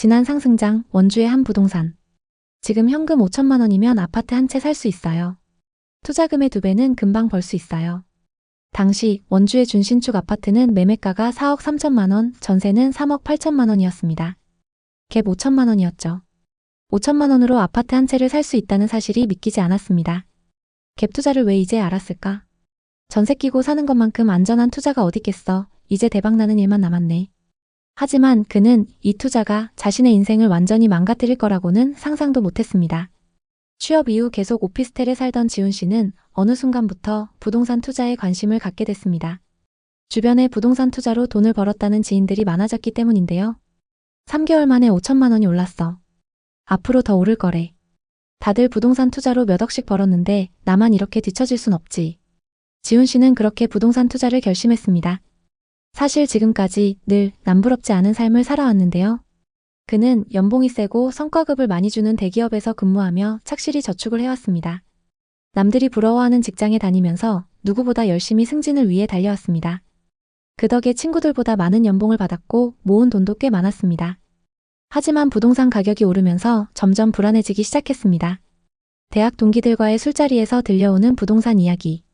지난 상승장 원주의 한 부동산. 지금 현금 5천만 원이면 아파트 한 채 살 수 있어요. 투자금의 두 배는 금방 벌 수 있어요. 당시 원주의 준신축 아파트는 매매가가 4억 3천만 원, 전세는 3억 8천만 원이었습니다. 갭 5천만 원이었죠. 5천만 원으로 아파트 한 채를 살 수 있다는 사실이 믿기지 않았습니다. 갭 투자를 왜 이제 알았을까? 전세 끼고 사는 것만큼 안전한 투자가 어딨겠어. 이제 대박나는 일만 남았네. 하지만 그는 이 투자가 자신의 인생을 완전히 망가뜨릴 거라고는 상상도 못했습니다. 취업 이후 계속 오피스텔에 살던 지훈 씨는 어느 순간부터 부동산 투자에 관심을 갖게 됐습니다. 주변에 부동산 투자로 돈을 벌었다는 지인들이 많아졌기 때문인데요. 3개월 만에 5천만 원이 올랐어. 앞으로 더 오를 거래. 다들 부동산 투자로 몇 억씩 벌었는데 나만 이렇게 뒤처질 순 없지. 지훈 씨는 그렇게 부동산 투자를 결심했습니다. 사실 지금까지 늘 남부럽지 않은 삶을 살아왔는데요. 그는 연봉이 세고 성과급을 많이 주는 대기업에서 근무하며 착실히 저축을 해왔습니다. 남들이 부러워하는 직장에 다니면서 누구보다 열심히 승진을 위해 달려왔습니다. 그 덕에 친구들보다 많은 연봉을 받았고 모은 돈도 꽤 많았습니다. 하지만 부동산 가격이 오르면서 점점 불안해지기 시작했습니다. 대학 동기들과의 술자리에서 들려오는 부동산 이야기.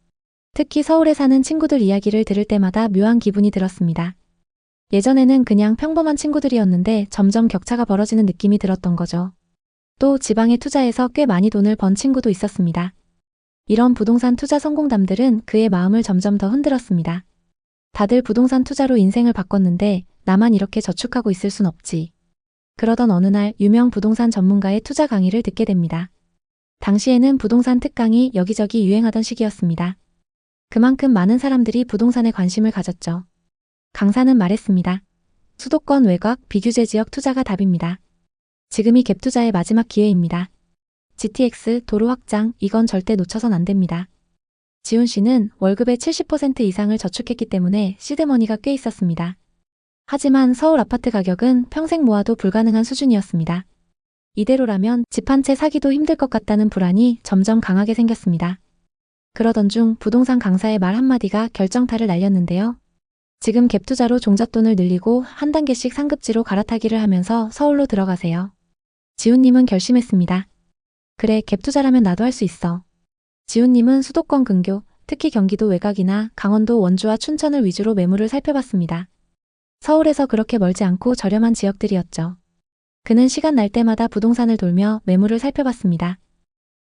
특히 서울에 사는 친구들 이야기를 들을 때마다 묘한 기분이 들었습니다. 예전에는 그냥 평범한 친구들이었는데 점점 격차가 벌어지는 느낌이 들었던 거죠. 또 지방에 투자해서 꽤 많이 돈을 번 친구도 있었습니다. 이런 부동산 투자 성공담들은 그의 마음을 점점 더 흔들었습니다. 다들 부동산 투자로 인생을 바꿨는데 나만 이렇게 저축하고 있을 순 없지. 그러던 어느 날 유명 부동산 전문가의 투자 강의를 듣게 됩니다. 당시에는 부동산 특강이 여기저기 유행하던 시기였습니다. 그만큼 많은 사람들이 부동산에 관심을 가졌죠. 강사는 말했습니다. 수도권 외곽 비규제 지역 투자가 답입니다. 지금이 갭 투자의 마지막 기회입니다. GTX 도로 확장 이건 절대 놓쳐선 안 됩니다. 지훈 씨는 월급의 70% 이상을 저축했기 때문에 시드머니가 꽤 있었습니다. 하지만 서울 아파트 가격은 평생 모아도 불가능한 수준이었습니다. 이대로라면 집 한 채 사기도 힘들 것 같다는 불안이 점점 강하게 생겼습니다. 그러던 중 부동산 강사의 말 한마디가 결정타를 날렸는데요. 지금 갭 투자로 종잣돈을 늘리고 한 단계씩 상급지로 갈아타기를 하면서 서울로 들어가세요. 지훈님은 결심했습니다. 그래, 갭 투자라면 나도 할 수 있어. 지훈님은 수도권 근교, 특히 경기도 외곽이나 강원도 원주와 춘천을 위주로 매물을 살펴봤습니다. 서울에서 그렇게 멀지 않고 저렴한 지역들이었죠. 그는 시간 날 때마다 부동산을 돌며 매물을 살펴봤습니다.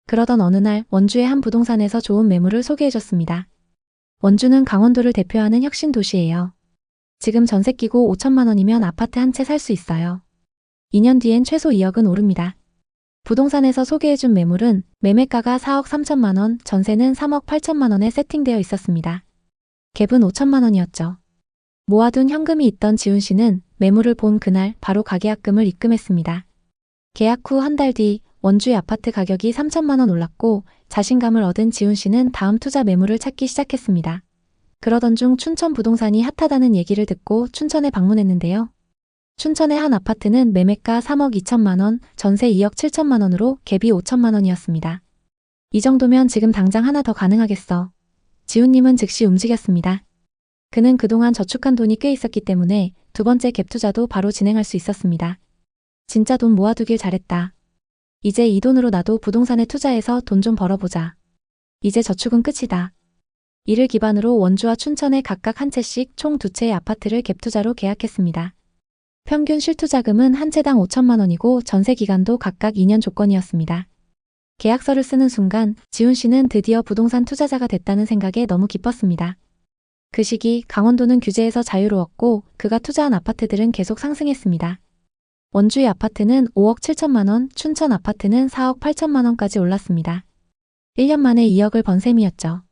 그러던 어느 날 원주의 한 부동산에서 좋은 매물을 소개해줬습니다. 원주는 강원도를 대표하는 혁신 도시예요. 지금 전세 끼고 5천만 원이면 아파트 한 채 살 수 있어요. 2년 뒤엔 최소 2억은 오릅니다. 부동산에서 소개해준 매물은 매매가가 4억 3천만 원, 전세는 3억 8천만 원에 세팅되어 있었습니다. 갭은 5천만 원이었죠. 모아둔 현금이 있던 지훈 씨는 매물을 본 그날 바로 가계약금을 입금했습니다. 계약 후 한 달 뒤 원주의 아파트 가격이 3천만 원 올랐고 자신감을 얻은 지훈 씨는 다음 투자 매물을 찾기 시작했습니다. 그러던 중 춘천 부동산이 핫하다는 얘기를 듣고 춘천에 방문했는데요. 춘천의 한 아파트는 매매가 3억 2천만 원, 전세 2억 7천만 원으로 갭이 5천만 원이었습니다. 이 정도면 지금 당장 하나 더 가능하겠어. 지훈님은 즉시 움직였습니다. 그는 그동안 저축한 돈이 꽤 있었기 때문에 두 번째 갭 투자도 바로 진행할 수 있었습니다. 진짜 돈 모아두길 잘했다. 이제 이 돈으로 나도 부동산에 투자해서 돈 좀 벌어보자. 이제 저축은 끝이다. 이를 기반으로 원주와 춘천에 각각 한 채씩 총 두 채의 아파트를 갭 투자로 계약했습니다. 평균 실투자금은 한 채당 5천만 원이고 전세 기간도 각각 2년 조건이었습니다. 계약서를 쓰는 순간 지훈 씨는 드디어 부동산 투자자가 됐다는 생각에 너무 기뻤습니다. 그 시기 강원도는 규제에서 자유로웠고 그가 투자한 아파트들은 계속 상승했습니다. 원주의 아파트는 5억 7천만 원, 춘천 아파트는 4억 8천만 원까지 올랐습니다. 1년 만에 2억을 번 셈이었죠.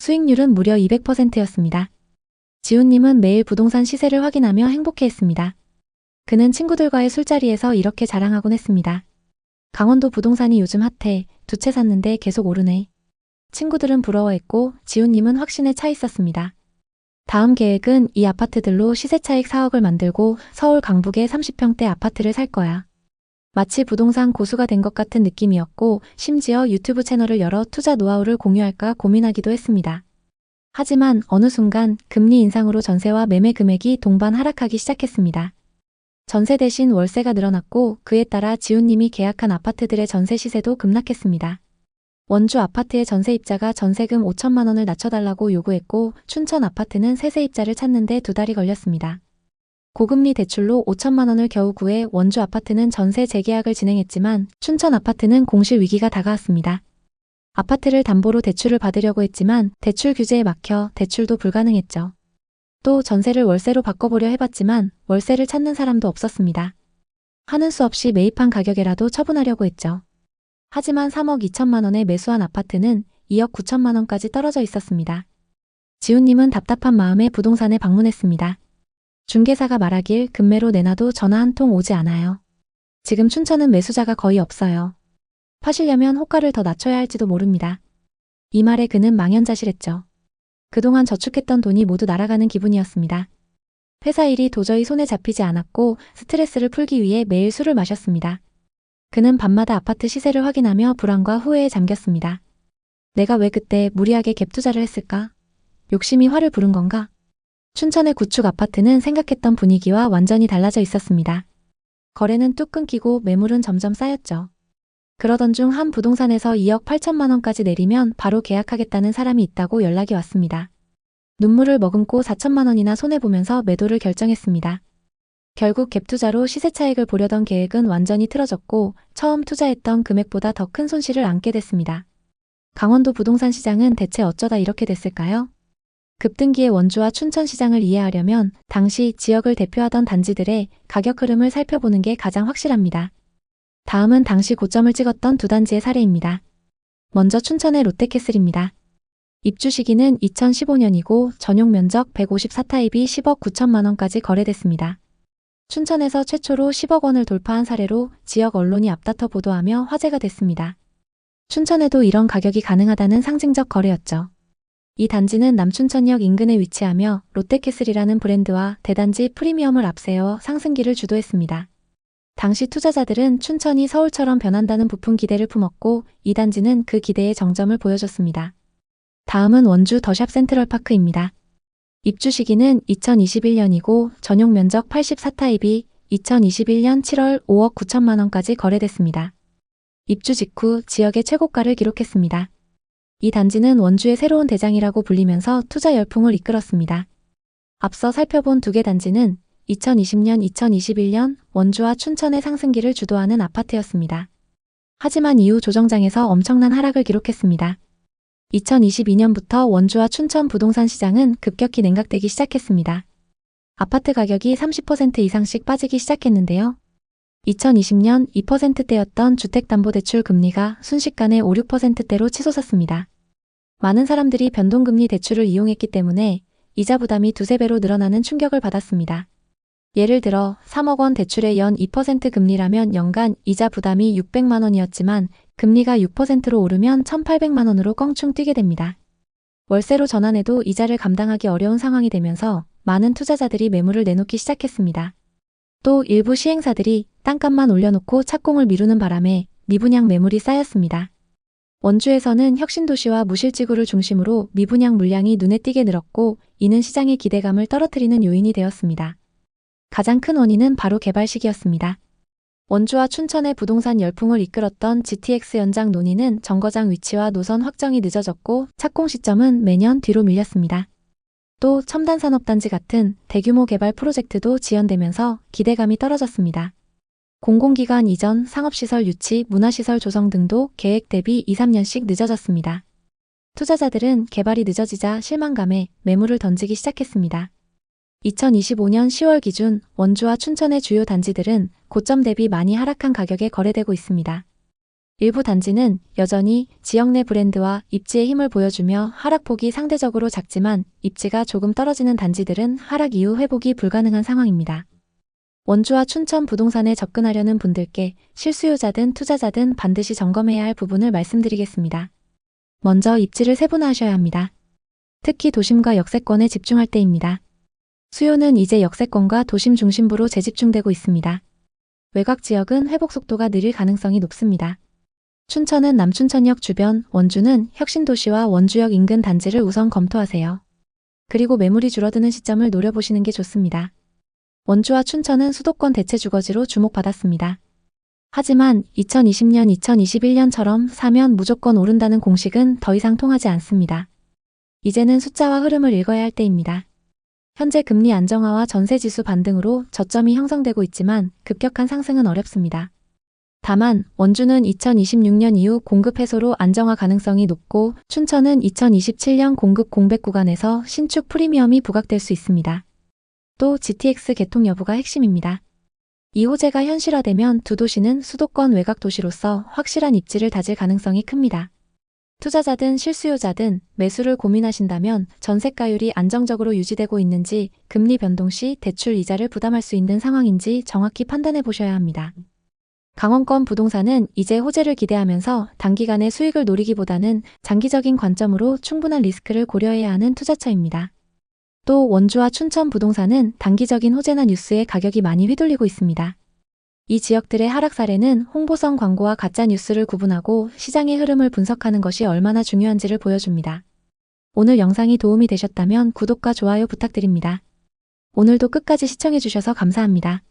수익률은 무려 200%였습니다. 지훈님은 매일 부동산 시세를 확인하며 행복해했습니다. 그는 친구들과의 술자리에서 이렇게 자랑하곤 했습니다. 강원도 부동산이 요즘 핫해. 두 채 샀는데 계속 오르네. 친구들은 부러워했고 지훈님은 확신에 차 있었습니다. 다음 계획은 이 아파트들로 시세 차익 4억을 만들고 서울 강북에 30평대 아파트를 살 거야. 마치 부동산 고수가 된 것 같은 느낌이었고 심지어 유튜브 채널을 열어 투자 노하우를 공유할까 고민하기도 했습니다. 하지만 어느 순간 금리 인상으로 전세와 매매 금액이 동반 하락하기 시작했습니다. 전세 대신 월세가 늘어났고 그에 따라 지훈님이 계약한 아파트들의 전세 시세도 급락했습니다. 원주 아파트의 전세입자가 전세금 5천만 원을 낮춰달라고 요구했고 춘천 아파트는 세세입자를 찾는데 두 달이 걸렸습니다. 고금리 대출로 5천만 원을 겨우 구해 원주 아파트는 전세 재계약을 진행했지만 춘천 아파트는 공실 위기가 다가왔습니다. 아파트를 담보로 대출을 받으려고 했지만 대출 규제에 막혀 대출도 불가능했죠. 또 전세를 월세로 바꿔보려 해봤지만 월세를 찾는 사람도 없었습니다. 하는 수 없이 매입한 가격에라도 처분하려고 했죠. 하지만 3억 2천만 원에 매수한 아파트는 2억 9천만 원까지 떨어져 있었습니다. 지훈님은 답답한 마음에 부동산에 방문했습니다. 중개사가 말하길 금매로 내놔도 전화 한 통 오지 않아요. 지금 춘천은 매수자가 거의 없어요. 파시려면 호가를 더 낮춰야 할지도 모릅니다. 이 말에 그는 망연자실했죠. 그동안 저축했던 돈이 모두 날아가는 기분이었습니다. 회사 일이 도저히 손에 잡히지 않았고 스트레스를 풀기 위해 매일 술을 마셨습니다. 그는 밤마다 아파트 시세를 확인하며 불안과 후회에 잠겼습니다. 내가 왜 그때 무리하게 갭 투자를 했을까? 욕심이 화를 부른 건가? 춘천의 구축 아파트는 생각했던 분위기와 완전히 달라져 있었습니다. 거래는 뚝 끊기고 매물은 점점 쌓였죠. 그러던 중 한 부동산에서 2억 8천만 원까지 내리면 바로 계약하겠다는 사람이 있다고 연락이 왔습니다. 눈물을 머금고 4천만 원이나 손해보면서 매도를 결정했습니다. 결국 갭 투자로 시세 차익을 보려던 계획은 완전히 틀어졌고 처음 투자했던 금액보다 더 큰 손실을 안게 됐습니다. 강원도 부동산 시장은 대체 어쩌다 이렇게 됐을까요? 급등기의 원주와 춘천 시장을 이해하려면 당시 지역을 대표하던 단지들의 가격 흐름을 살펴보는 게 가장 확실합니다. 다음은 당시 고점을 찍었던 두 단지의 사례입니다. 먼저 춘천의 롯데캐슬입니다. 입주 시기는 2015년이고 전용 면적 154타입이 10억 9천만 원까지 거래됐습니다. 춘천에서 최초로 10억 원을 돌파한 사례로 지역 언론이 앞다퉈 보도하며 화제가 됐습니다. 춘천에도 이런 가격이 가능하다는 상징적 거래였죠. 이 단지는 남춘천역 인근에 위치하며 롯데캐슬이라는 브랜드와 대단지 프리미엄을 앞세워 상승기를 주도했습니다. 당시 투자자들은 춘천이 서울처럼 변한다는 부푼 기대를 품었고 이 단지는 그 기대의 정점을 보여줬습니다. 다음은 원주 더샵 센트럴파크입니다. 입주 시기는 2021년이고 전용 면적 84타입이 2021년 7월 5억 9천만 원까지 거래됐습니다. 입주 직후 지역의 최고가를 기록했습니다. 이 단지는 원주의 새로운 대장이라고 불리면서 투자 열풍을 이끌었습니다. 앞서 살펴본 두 개 단지는 2020년, 2021년 원주와 춘천의 상승기를 주도하는 아파트였습니다. 하지만 이후 조정장에서 엄청난 하락을 기록했습니다. 2022년부터 원주와 춘천 부동산 시장은 급격히 냉각되기 시작했습니다. 아파트 가격이 30% 이상씩 빠지기 시작했는데요. 2020년 2%대였던 주택담보대출 금리가 순식간에 5, 6%대로 치솟았습니다. 많은 사람들이 변동금리 대출을 이용했기 때문에 이자 부담이 두세 배로 늘어나는 충격을 받았습니다. 예를 들어 3억 원 대출의 연 2% 금리라면 연간 이자 부담이 600만 원이었지만 금리가 6%로 오르면 1,800만 원으로 껑충 뛰게 됩니다. 월세로 전환해도 이자를 감당하기 어려운 상황이 되면서 많은 투자자들이 매물을 내놓기 시작했습니다. 또 일부 시행사들이 땅값만 올려놓고 착공을 미루는 바람에 미분양 매물이 쌓였습니다. 원주에서는 혁신도시와 무실지구를 중심으로 미분양 물량이 눈에 띄게 늘었고 이는 시장의 기대감을 떨어뜨리는 요인이 되었습니다. 가장 큰 원인은 바로 개발 시기였습니다. 원주와 춘천의 부동산 열풍을 이끌었던 GTX 연장 논의는 정거장 위치와 노선 확정이 늦어졌고 착공 시점은 매년 뒤로 밀렸습니다. 또 첨단산업단지 같은 대규모 개발 프로젝트도 지연되면서 기대감이 떨어졌습니다. 공공기관 이전, 상업시설 유치, 문화시설 조성 등도 계획 대비 2, 3년씩 늦어졌습니다. 투자자들은 개발이 늦어지자 실망감에 매물을 던지기 시작했습니다. 2025년 10월 기준 원주와 춘천의 주요 단지들은 고점 대비 많이 하락한 가격에 거래되고 있습니다. 일부 단지는 여전히 지역 내 브랜드와 입지의 힘을 보여주며 하락폭이 상대적으로 작지만 입지가 조금 떨어지는 단지들은 하락 이후 회복이 불가능한 상황입니다. 원주와 춘천 부동산에 접근하려는 분들께 실수요자든 투자자든 반드시 점검해야 할 부분을 말씀드리겠습니다. 먼저 입지를 세분화하셔야 합니다. 특히 도심과 역세권에 집중할 때입니다. 수요는 이제 역세권과 도심 중심부로 재집중되고 있습니다. 외곽 지역은 회복 속도가 느릴 가능성이 높습니다. 춘천은 남춘천역 주변, 원주는 혁신도시와 원주역 인근 단지를 우선 검토하세요. 그리고 매물이 줄어드는 시점을 노려보시는 게 좋습니다. 원주와 춘천은 수도권 대체 주거지로 주목받았습니다. 하지만 2020년, 2021년처럼 사면 무조건 오른다는 공식은 더 이상 통하지 않습니다. 이제는 숫자와 흐름을 읽어야 할 때입니다. 현재 금리 안정화와 전세 지수 반등으로 저점이 형성되고 있지만 급격한 상승은 어렵습니다. 다만 원주는 2026년 이후 공급 해소로 안정화 가능성이 높고 춘천은 2027년 공급 공백 구간에서 신축 프리미엄이 부각될 수 있습니다. 또 GTX 개통 여부가 핵심입니다. 이 호재가 현실화되면 두 도시는 수도권 외곽 도시로서 확실한 입지를 다질 가능성이 큽니다. 투자자든 실수요자든 매수를 고민하신다면 전세가율이 안정적으로 유지되고 있는지 금리 변동 시 대출 이자를 부담할 수 있는 상황인지 정확히 판단해 보셔야 합니다. 강원권 부동산은 이제 호재를 기대하면서 단기간의 수익을 노리기보다는 장기적인 관점으로 충분한 리스크를 고려해야 하는 투자처입니다. 또 원주와 춘천 부동산은 단기적인 호재나 뉴스에 가격이 많이 휘둘리고 있습니다. 이 지역들의 하락 사례는 홍보성 광고와 가짜 뉴스를 구분하고 시장의 흐름을 분석하는 것이 얼마나 중요한지를 보여줍니다. 오늘 영상이 도움이 되셨다면 구독과 좋아요 부탁드립니다. 오늘도 끝까지 시청해주셔서 감사합니다.